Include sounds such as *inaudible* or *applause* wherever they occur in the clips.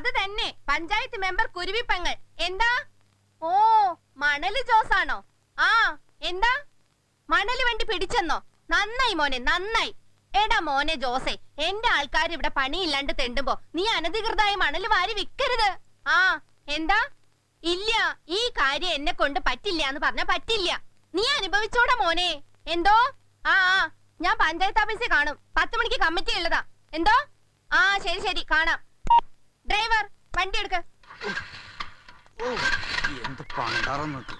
അത് തന്നെ. പഞ്ചായത്ത് മെമ്പർ കുരുവിപ്പങ്ങൾ. എന്താ? ഓ മണൽ ജോസാണോ? ആ എന്താ? മണൽ വണ്ടി പിടിച്ചെന്നോ? നന്നായി മോനെ നന്നായി. എടാ മോനെ ജോസേ എന്റെ ആൾക്കാർ ഇവിടെ പണിയില്ലാണ്ട് തെണ്ടുമ്പോ നീ അനധികൃതമായി മണൽ വാരി വിൽക്കരുത് ആ എന്താ? ഇല്ല ഈ കാര്യം എന്നെ കൊണ്ട് പറ്റില്ല എന്ന് പറഞ്ഞ പറ്റില്ല. നീ അനുഭവിച്ചോടാ മോനെ. എന്തോ? ആ ആ ഞാൻ പഞ്ചായത്ത് ഓഫീസിൽ കാണും. പത്ത് മണിക്ക് കമ്മിറ്റി ഉള്ളതാ എന്തോ? ആ ശരി ശരി കാണാം. ഡ്രൈവർ വണ്ടി എടുക്ക്. ഓ, എന്ത് പണ്ടാറന്നത്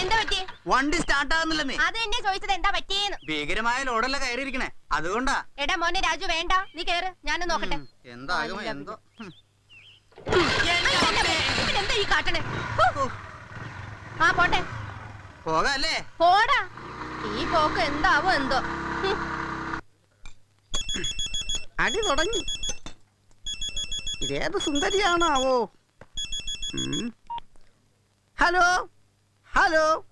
എന്താ പറ്റിയേ? വണ്ടി സ്റ്റാർട്ട് ആകുന്നില്ലെന്നേ അത് എന്നെ ചോദിച്ചത് എന്താ പറ്റിയേന്ന്. ഭീകരമായ ലോഡല്ല കയറിയിരിക്കണേ? അതുകൊണ്ടാ. എടാ മോനെ രാജു വേണ്ട. നീ കേറ്. ഞാനൊന്ന് നോക്കട്ടെ. എന്താകുമോ എന്തോ എന്താ. ഈ കാട്ടണേ? ആ പോട്ടെ. പോകാല്ലേ? പോടാ. ഈ പോക്ക് എന്താവോ എന്തോ. അടി തുടങ്ങി. ഇതേത് സുന്ദരിയാണാവോ. ഹലോ? ഹലോ?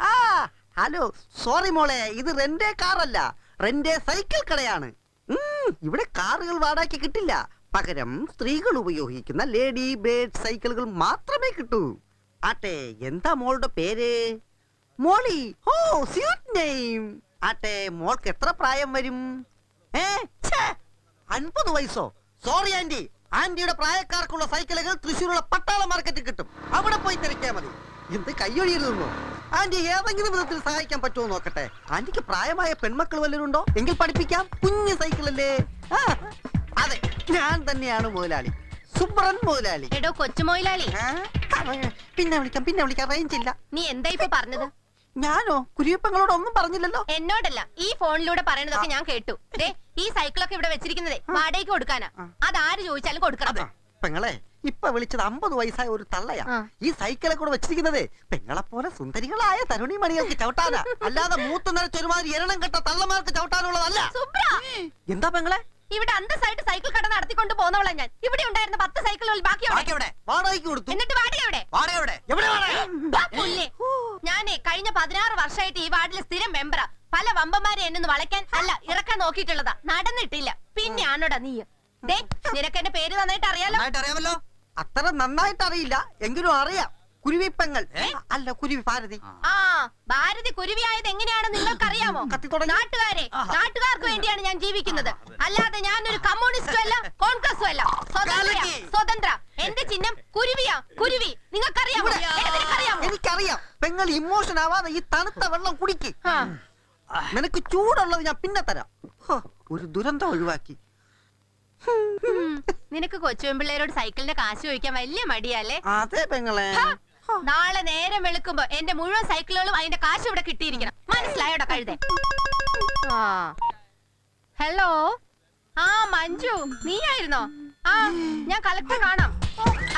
ആ, ഹലോ. സോറി മോളെ ഇത് റെന്റെ കാറല്ല. റെന്റെ സൈക്കിൾ കടയാണ്. ഇവിടെ കാറുകൾ വാടകയ്ക്ക് കിട്ടില്ല. പകരം സ്ത്രീകൾ ഉപയോഗിക്കുന്ന ലേഡി ബേഡ് സൈക്കിളുകൾ മാത്രമേ കിട്ടൂ. ആട്ടെ എന്താ മോളുടെ പേര്? മോളി. ഓ സ്യൂട്ട് നെയിം. ആട്ടെ മോൾക്ക് എത്ര പ്രായം വരും? ഏ അൻപത് വയസ്സോ? സോറി ആന്റി ആന്റിയുടെ പ്രായക്കാർക്കുള്ള സൈക്കിളുകൾ തൃശ്ശൂരുള്ള പട്ടാള മാർക്കറ്റിൽ കിട്ടും. അവിടെ പോയി തിരക്കിയാൽ മതി. എന്ത് കയ്യൊഴിയരുതെന്നോ ആന്റി ഏതെങ്കിലും വിധത്തിൽ സഹായിക്കാൻ പറ്റുമോ നോക്കട്ടെ. ആന്റിക്ക് പ്രായമായ പെൺമക്കൾ വല്ലതും ഉണ്ടോ എങ്കിൽ പഠിപ്പിക്കാം. കുഞ്ഞു സൈക്കിളല്ലേ? അതെ ഞാൻ തന്നെയാണ് മുതലാളി. സുബ്രൻ മുതലാളി. എടോ കൊച്ചു മുതലാളി പിന്നെ വിളിക്കാം പിന്നെ വിളിക്കാം. റേഞ്ച് ഇല്ല. നീ എന്താ ഇപ്പൊ പറഞ്ഞത്? ഞാനോ? കുരിയപ്പങ്ങളോട് ഒന്നും പറഞ്ഞില്ലല്ലോ? എന്നോടല്ല. ഈ ഫോണിലൂടെ പറയണതൊക്കെ ഞാൻ കേട്ടു. ദേ ഈ സൈക്കിളൊക്കെ ഇവിടെ വെച്ചിരിക്കുന്നതേ വാടകയ്ക്ക് കൊടുക്കാനാ. അതാര് ചോദിച്ചാലും കൊടുക്കണം പെങ്ങളെ ഇപ്പൊ വിളിച്ചത് അമ്പത് വയസ്സായ ഒരു തള്ളയാ. ഈ സൈക്കിളെ കൂടെ വെച്ചിരിക്കുന്നത് പെങ്ങളെ പോലെ സുന്ദരികളായ തരുണി മണികൾക്ക് ചവിട്ടാനാ. അല്ലാതെ മൂത്ത് നിറച്ച് ഒരുമാതിരി എരണം കെട്ട തള്ളമാർക്ക് ചവിട്ടാനുള്ളതല്ല. എന്താ പെങ്ങളെ? ഇവിടെ അന്തസ്സായിട്ട് സൈക്കിൾ കട നടത്തിക്കൊണ്ട് പോന്നവളാ ഞാൻ. ഇവിടെ ഉണ്ടായിരുന്ന പത്ത് സൈക്കിളുകൾ ബാക്കി വാടകയ്ക്ക് കൊടുത്തു. എന്നിട്ട് വാടക എവിടെ? ഞാനേ കഴിഞ്ഞ പതിനാറ് വർഷമായിട്ട് ഈ വാർഡിലെ സ്ഥിരം മെമ്പറാ. പല വമ്പന്മാരെ എന്നൊന്ന് വളയ്ക്കാൻ അല്ല ഇറക്കാൻ നോക്കിയിട്ടുള്ളതാ. നടന്നിട്ടില്ല. പിന്നെ പിന്നെയാണോടാ നീ ദേ നിനക്ക് എന്റെ പേര് നന്നായിട്ട് അറിയാലോ അറിയാമല്ലോ അത്ര നന്നായിട്ട് അറിയില്ല എങ്കിലും അറിയാം. കുരുവിപ്പെങ്ങൾ. അല്ല കുരുവി ഭാരതി. ആ. ഭാരതി കുരുവി ആയത് എങ്ങനെയാണ് നിങ്ങൾക്കറിയാമോ. നാട്ടുകാരെ നാട്ടുകാർക്ക് വേണ്ടിയാണ് ഞാൻ ജീവിക്കുന്നത്. അല്ലാതെ ഞാൻ ഒരു കമ്മ്യൂണിസ്റ്റും അല്ല കോൺഗ്രസും അല്ല. സ്വതന്ത്ര സ്വതന്ത്ര. എന്റെ ചിഹ്നം കുരുവിയാ കുരുവി. നിങ്ങൾക്കറിയാമോ. എനിക്കറിയാം. പെങ്ങൾ ഇമോഷൻ ആവാതെ ഈ തണുത്ത വെള്ളം കുടിക്ക്. നിനക്ക് ചൂടുള്ളത് ഞാൻ പിന്നെ തരാം. ഒരു ദുരന്തം ഒഴിവാക്കി. നിനക്ക് കൊച്ചുവെമ്പിള്ളേരോട് സൈക്കിളിന്റെ കാശ് ചോദിക്കാൻ വലിയ മടിയല്ലേ അതെ പെങ്ങളെ. നാളെ നേരം വെളുക്കുമ്പോ എന്റെ മുഴുവൻ സൈക്കിളുകളും അതിന്റെ കാശ് ഇവിടെ കിട്ടിയിരിക്കണം. മനസ്സിലായോടാ കഴുതെ? ഹലോ ആ മഞ്ജു നീ ആയിരുന്നോ ആ ഞാൻ കളക്ടർ കാണാം.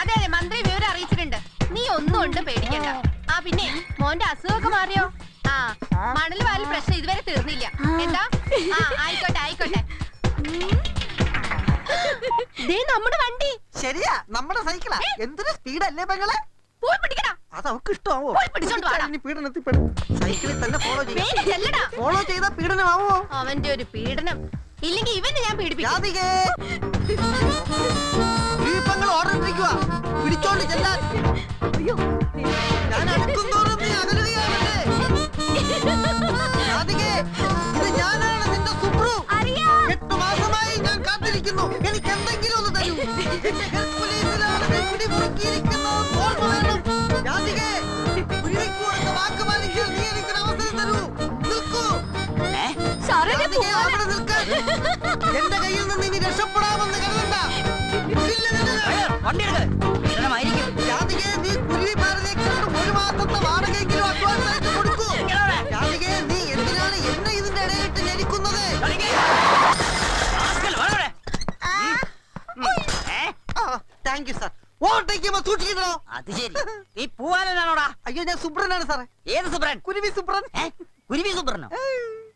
അതെ അതെ മന്ത്രി വിവരം അറിയിച്ചിട്ടുണ്ട്. നീ ഒന്നും ഉണ്ട് പേടിക്കണ്ട. ആ പിന്നെ മോന്റെ അസുഖമൊക്കെ മാറിയോ? ആ മണൽ വാലി പ്രശ്നം ഇതുവരെ തീർന്നില്ല. എന്താ? ആ ആയിക്കോട്ടെ ആയിക്കോട്ടെ. നമ്മുടെ വണ്ടി. ശരിയാ നമ്മുടെ സൈക്കിളാ. എന്തൊരു സ്പീഡല്ലേ പെങ്ങളെ? പോയി പിടിക്കടാ. അത് അവക്ക് ഇഷ്ടമാവോ? പോയി പിടിച്ചോണ്ട് വാടാ. ഇനി പീഡനത്തിൽ പെടും. സൈക്കിളിൽ തന്നെ ഫോളോ ചെയ്യാം. വേഗം ചെല്ലടാ. ഫോളോ ചെയ്താ പീഡനമാവോ? അവന്റെ ഒരു പീഡനം. ഇല്ലെങ്കിൽ ഇവന് ഞാൻ പീഡിപ്പിക്കും. ജാതികേ. ദീപങ്ങൾ ഓർഡർ ഇട്ടിരിക്കുക പിടിച്ചോണ്ട് ചെല്ലാൻ. ഞാൻ നീ അകലുകയാണല്ലേ ഇത് ഞാനാണ്. അവിടെ നിൽക്കാൻ എന്റെ കയ്യിൽ നിന്ന് ഇനി രക്ഷപ്പെടാമെന്ന് കരുതണ്ട. വണ്ടി എടുക്ക് പീഡനമായിരിക്കും ജാതികേ, നീ കുരുവി ഭാരതീയക്കാരോട് ഒരു മാസത്തെ വാടകയെങ്കിലും advance ആയിട്ട് കൊടുക്കൂ. ജാതികേ, നീ എന്തിനാണ് എന്നെ ഇതിന്റെ ഇടയിലിട്ട് ഞെരിക്കുന്നത്? you, sir. Overtake ചെയ്യുമ്പോ സൂക്ഷിക്കണോ? അത് ശരി നീ പൂവാലനാണോടാ അയ്യോ ഞാൻ സുബ്രനാണ് സാറേ ഏത് സുബ്രൻ കുരുവി സുബ്രൻ? കുരുവി സുബ്രനോ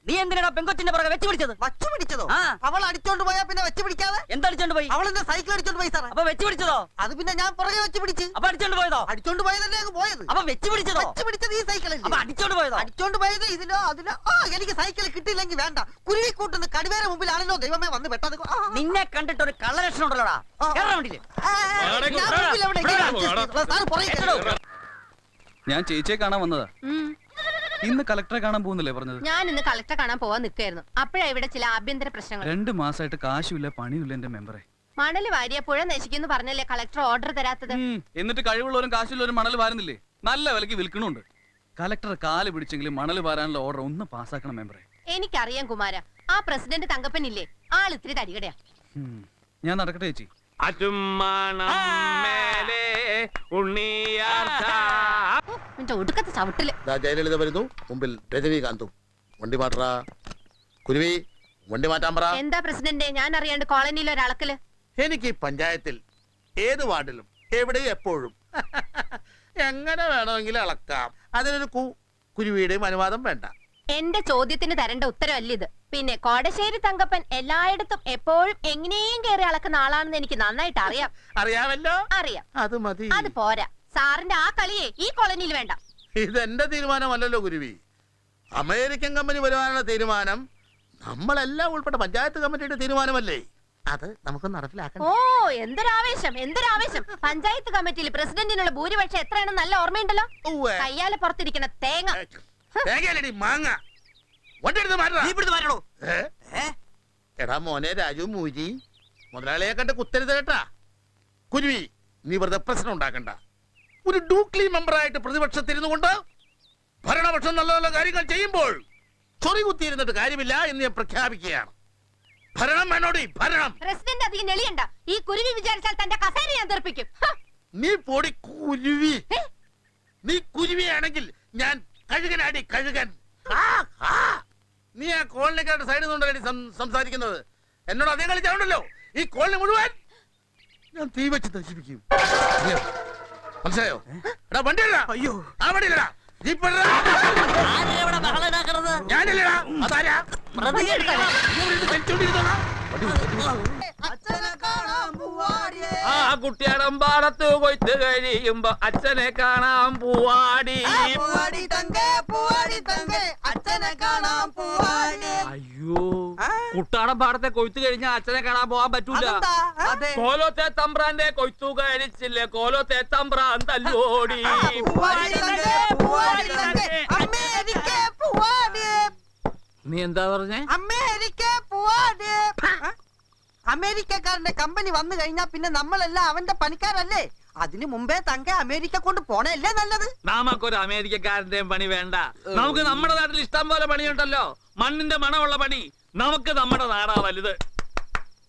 നീ എന്തിനാ പെങ്കൊച്ചിന്റെ പുറകെ വെച്ച് പിടിച്ചത് വച്ചു പിടിച്ചതോ ആ. അവൾ അടിച്ചോണ്ട് പോയാ പിന്നെ വെച്ച് പിടിക്കാതെ എന്തടിച്ചോണ്ട് പോയി? അവൾ എന്റെ സൈക്കിൾ അടിച്ചോണ്ട് പോയി സാറേ. അപ്പൊ വെച്ച് പിടിച്ചതോ അത് പിന്നെ ഞാൻ പുറകെ വെച്ച് പിടിച്ച് അപ്പൊ അടിച്ചോണ്ട് പോയതോ? അടിച്ചോണ്ട് പോയതല്ലേ അങ്ങ് പോയത്? അപ്പൊ വെച്ച് പിടിച്ചതോ വെച്ച് പിടിച്ചത് ഈ സൈക്കിൾ അപ്പൊ അടിച്ചോണ്ട് പോയതോ? അടിച്ചോണ്ട് പോയത് ഇതിലോ അതിലോ ആ എനിക്ക് സൈക്കിൾ കിട്ടിയില്ലെങ്കിൽ വേണ്ട. കുരുവി കൂട്ടുന്ന മുമ്പിൽ ആണല്ലോ ദൈവമേ വന്ന് പെട്ടത്. ആ, നിന്നെ കണ്ടിട്ട് ഒരു കള്ളലക്ഷണം ഉണ്ടല്ലോടാ? ആ. കേറാൻ വേണ്ടിയില്ലേ? ആ, ആ, ഞാൻ മുമ്പിൽ എവിടെ? സാറ് പുറകെ. ഞാൻ ചേച്ചിയെ കാണാൻ വന്നതാ. ഉം. ഇന്ന് കളക്ടറെ കാണാൻ പോകുന്നില്ലേ പറഞ്ഞത്? ഞാൻ ഇന്ന് കളക്ടറെ കാണാൻ പോവാൻ നിൽക്കായിരുന്നു അപ്പോഴാ ഇവിടെ ചില ആഭ്യന്തര പ്രശ്നങ്ങൾ. രണ്ട് മാസമായിട്ട് കാശുമില്ല പണിയില്ല എന്റെ മെമ്പറെ. മണൽ വാരിയ പുഴ നശിക്കുന്നു പറഞ്ഞല്ലേ കളക്ടർ ഓർഡർ തരാത്തത്? എന്നിട്ട് കഴിവുള്ളവരും കാശുള്ളവരും മണൽ വാരുന്നില്ലേ? നല്ല വിലക്ക് വിൽക്കണുണ്ട്. കളക്ടർ കാൽ പിടിച്ചെങ്കിലും മണൽ വാരാനുള്ള ഓർഡർ ഒന്ന് പാസ്സാക്കണം മെമ്പറെ. എനിക്കറിയാം കുമാര. ആ പ്രസിഡന്റ് തങ്കപ്പൻ ഇല്ലേ ആൾ ഇത്തിരി തരികടയാ. ഞാൻ നടക്കട്ടെ ചേച്ചി. അറ്റുമാണം മേലെ ഉണ്ണിയാർച്ച ഓ, നിന്റെ ഒടുക്കത്തെ ചവിട്ടിൽ. ദാ ജയലളിത വരുന്നു. മുമ്പിൽ രജനീകാന്തും. വണ്ടി മാറ്റാ കുരുവി വണ്ടി മാറ്റാൻ പറ. എന്താ പ്രസിഡന്റ് ഞാൻ അറിയാണ്ട് കോളനിയിൽ ഒരളക്കൽ എനിക്ക് ഈ പഞ്ചായത്തിൽ ഏത് വാർഡിലും എവിടെയും എപ്പോഴും *laughs* എങ്ങനെ വേണമെങ്കിലും അളക്കാം. അതിനൊരു കു കുരുവിയുടെയും അനുവാദം വേണ്ട. എന്റെ ചോദ്യത്തിന് തരേണ്ട ഉത്തരവല്ല ഇത്? പിന്നെ കോടശ്ശേരി തങ്കപ്പൻ എല്ലായിടത്തും എപ്പോഴും എങ്ങനെയും കയറി അളക്കുന്ന ആളാണെന്ന് എനിക്ക് നന്നായിട്ട് അറിയാം. *laughs* അറിയാമല്ലോ? അറിയാം. അത് മതി. അത് പോരാ. സാറിന്റെ ആ കളിയെ ഈ കോളനിയിൽ വേണ്ട. ഇതെന്റെ തീരുമാനമല്ലല്ലോ ഗുരുവി. അമേരിക്കൻ കമ്പനി വരുവാനുള്ള തീരുമാനം നമ്മളെല്ലാം ഉൾപ്പെട്ട പഞ്ചായത്ത് കമ്മിറ്റിയുടെ തീരുമാനമല്ലേ? അത് നമുക്ക് നടപ്പിലാക്കണം. ഓ എന്തൊരാവേശം എന്തൊരാവേശം. പഞ്ചായത്ത് കമ്മിറ്റിയിൽ പ്രസിഡന്റിനുള്ള ഭൂരിപക്ഷം എത്രയാണെന്ന് നല്ല ഓർമ്മയുണ്ടല്ലോ? ഉവ്വേ. കയ്യാലെ പുറത്തിരിക്കണ തേങ്ങ. തേങ്ങയല്ലേടി മാങ്ങ. നീ ഇവിടുന്ന് മാറ്റണോ? ഏ? ഏ? എടാ മോനെ രാജു മൂജി മുതലാളിയെ കണ്ട് കുത്തരുത് കേട്ടാ. കുരുവി നീ വെറുതെ പ്രശ്നം ഉണ്ടാക്കണ്ട. ഒരു ഡൂക്ലി മെമ്പറായിട്ട് പ്രതിപക്ഷത്തിരുന്നു കൊണ്ട് ഭരണപക്ഷം നല്ല നല്ല കാര്യങ്ങൾ ചെയ്യുമ്പോൾ ചൊറി കുത്തിയിരുന്നിട്ട് കാര്യമില്ല എന്ന് ഞാൻ പ്രഖ്യാപിക്കുകയാണ്. ഭരണം വേണോടി ഭരണം. പ്രസിഡന്റ് അധികം എളിയണ്ട ഈ കുരുവി വിചാരിച്ചാൽ തന്റെ കസേര ഞാൻ തെറിപ്പിക്കും. നീ പൊടി കുരുവി? നീ കുരുവിയാണെങ്കിൽ ഞാൻ കഴുകനാടി കഴുകൻ. നീ ആ കോളനിക്കാരുടെ സൈഡിൽ നിന്നുണ്ടല്ലേ സംസാരിക്കുന്നത്? എന്നോട് അതേ കളിച്ചാണല്ലോ ഈ കോളനി മുഴുവൻ ഞാൻ തീ വെച്ച് നശിപ്പിക്കും? മനസ്സിലായോ? എടാ വണ്ടി അയ്യോ. ആ വണ്ടി ഇല്ലടാ ജീപ്പ്? ഞാനില്ലടാ. അതാരാ. ആ കുട്ടിയടം പാടത്ത് കൊയ്ത്ത് കഴിയുമ്പോ അച്ഛനെ കാണാൻ പൂവാടി. അയ്യോ? കുട്ടാടം പാടത്തെ കൊയ്ത്തു കഴിഞ്ഞാൽ അച്ഛനെ കാണാൻ പോവാൻ പറ്റൂല. കോലോത്തെ തമ്പ്രാന്റെ കൊയ്ത്തു കഴിച്ചില്ലേ കോലോത്തെ തമ്പ്രാൻ തല്ലോടി. നീ എന്താ പറഞ്ഞേ? അമേരിക്ക അമേരിക്കക്കാരന്റെ കമ്പനി വന്നു കഴിഞ്ഞാ പിന്നെ നമ്മളെല്ലാം അവന്റെ പണിക്കാരല്ലേ? അതിനു മുമ്പേ തങ്ക അമേരിക്ക കൊണ്ട് പോണല്ലേ നല്ലത്? നമുക്കൊരു അമേരിക്കക്കാരന്റെയും പണി വേണ്ട. നമുക്ക് നമ്മുടെ നാട്ടിൽ ഇഷ്ടം പോലെ പണിയുണ്ടല്ലോ. മണ്ണിന്റെ മണമുള്ള പണി. നമുക്ക് നമ്മുടെ നാടാ വലുത്.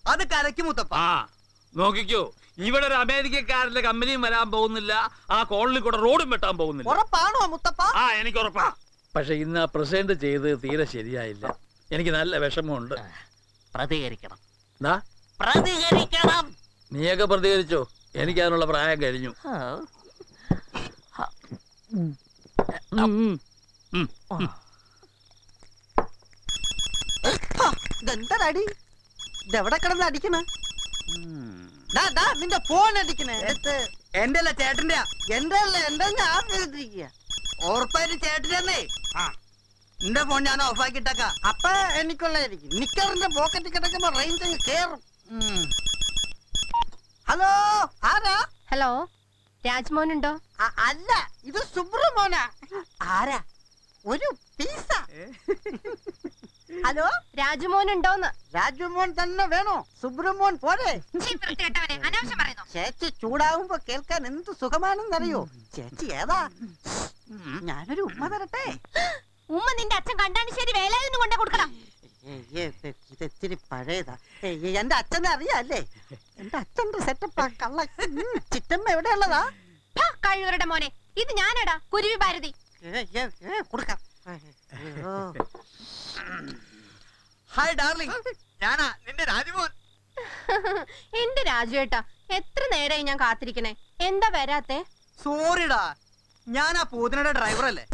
അത് കരയ്ക്ക് മുത്തപ്പ. ആ നോക്കിക്കോ. ഇവിടെ ഒരു അമേരിക്കക്കാരന്റെ കമ്പനിയും വരാൻ പോകുന്നില്ല. ആ കോളിൽ കൂടെ റോഡും വെട്ടാൻ പോകുന്നില്ല. ഉറപ്പാണോ മുത്തപ്പ? ആ എനിക്ക് ഉറപ്പാ പക്ഷെ ഇന്ന് ആ പ്രസിഡന്റ് ചെയ്ത് തീരെ ശരിയായില്ല. എനിക്ക് നല്ല വിഷമമുണ്ട്. പ്രതികരിക്കണം. പ്രതികരിക്കണം. നീയൊക്കെ പ്രതികരിച്ചോ? എനിക്ക് അതിനുള്ള പ്രായം കഴിഞ്ഞു. ഉം, ഉം, ഉം. ഇതെന്തടി ഇതെവിടെ കിടന്ന് അടിക്കണ? നിന്റെ ഫോൺ അടിക്കണേ. എടുത്ത്. എന്റെ അല്ല ചേട്ടന്റെ എന്റെ അല്ല എന്റെ ഞാൻ ചെയ്തിരിക്കുക ഉറപ്പായിട്ട് ചേട്ടനെന്നേ നിന്റെ ഫോൺ ഞാൻ ഓഫാക്കിട്ടേക്ക അപ്പൊ എനിക്കുള്ളതായിരിക്കും. നിക്കറിന്റെ പോക്കറ്റ് കിടക്കുമ്പോ റേഞ്ച് കേറും. ഹലോ ആരാ? ഹലോ രാജ്മോൻ ഉണ്ടോ അല്ല ഇത് സുബ്രമോന ആരാ? ഒരു പീസ ഹലോ? രാജുമോൻ ഉണ്ടോന്ന് രാജുമോൻ തന്നെ വേണോ? സുബ്രഹ്മോൻ പോരെ? ചേച്ചി ചൂടാവുമ്പോ കേൾക്കാൻ എന്ത് സുഖമാണെന്നറിയോ? ചേച്ചി ഏതാ? ഞാനൊരു ഉമ്മ തരട്ടെ. ഉമ്മ നിന്റെ അച്ഛൻ കണ്ടാണിശ്ശേരി വേലായൊന്നും കൊണ്ടേ കൊടുക്കണം. ഇത് ഇത് ഇത്തിരി പഴയതാ. എന്റെ അച്ഛനെ അറിയാല്ലേ? എന്റെ അച്ഛന്റെ സെറ്റപ്പാ കള്ള. ചിറ്റമ്മ എവിടെയുള്ളതാ? ഹാ, കഴിവരുടെ മോനെ ഇത് ഞാനടാ കുരുവി ഭാരതി. കൊടുക്കാം അയ്യോ. ഹായ് ഡാർലിംഗ് ഞാനാ നിന്റെ രാജ്മോൻ. എന്റെ രാജുവേട്ടാ എത്ര നേരമായി ഞാൻ കാത്തിരിക്കണേ? എന്താ വരാത്തെ? സോറിടാ ഞാൻ ആ പൂതിനയുടെ ഡ്രൈവർ അല്ലേ?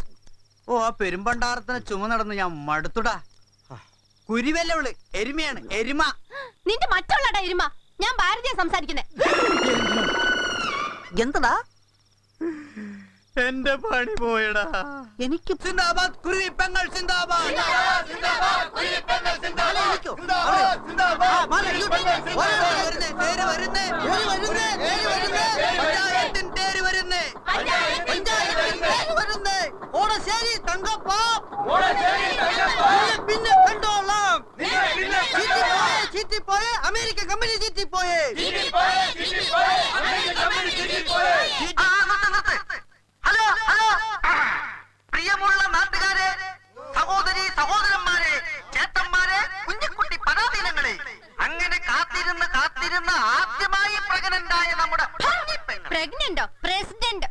ഓ ആ പെരുമ്പണ്ടാരത്തിന് ചുമ നടന്ന് ഞാൻ മടുത്തുടാ കുരുവല്ല അവൾ എരുമയാണ് എരുമ. നിന്റെ മറ്റുള്ളടാ എരുമ. ഞാൻ ഭാരതീയ സംസാരിക്കുന്നേ. എന്തടാ? എന്റെ പണി പോയടാ എനിക്ക് സിന്ദാബാദ് കുരുവി പെങ്ങൾ സിന്ദാബാദ് മാല എനിക്കോ? അവിടെ. ആ, മാല ഇങ്ങോട്ട്. ഓരോ, ഓരോ, വരുന്നേ, തേര് വരുന്നേ. തേര് വരുന്നേ, തേര് വരുന്നേ. പഞ്ചായത്തിൻ തേര് വരുന്നേ പഞ്ചായത്തിൽ പേര് വരുന്നേ. ഓടശ്ശേരി തങ്കപ്പ പിന്നെ കണ്ടോളാം ചീറ്റിപ്പോയെ ചീറ്റിപ്പോയെ അമേരിക്കൻ കമ്പനി ചീറ്റിപ്പോയെ ആ, പ്രിയമുള്ള നാട്ടുകാരെ സഹോദരി സഹോദരന്മാരെ ചേട്ടന്മാരെ കുഞ്ഞിക്കുട്ടി പരാധീനങ്ങളെ അങ്ങനെ കാത്തിരുന്ന് കാത്തിരുന്ന് ആദ്യമായി പ്രഗ്നന്റായ നമ്മുടെ. പ്രഗ്നന്റോ പ്രസിഡന്റ്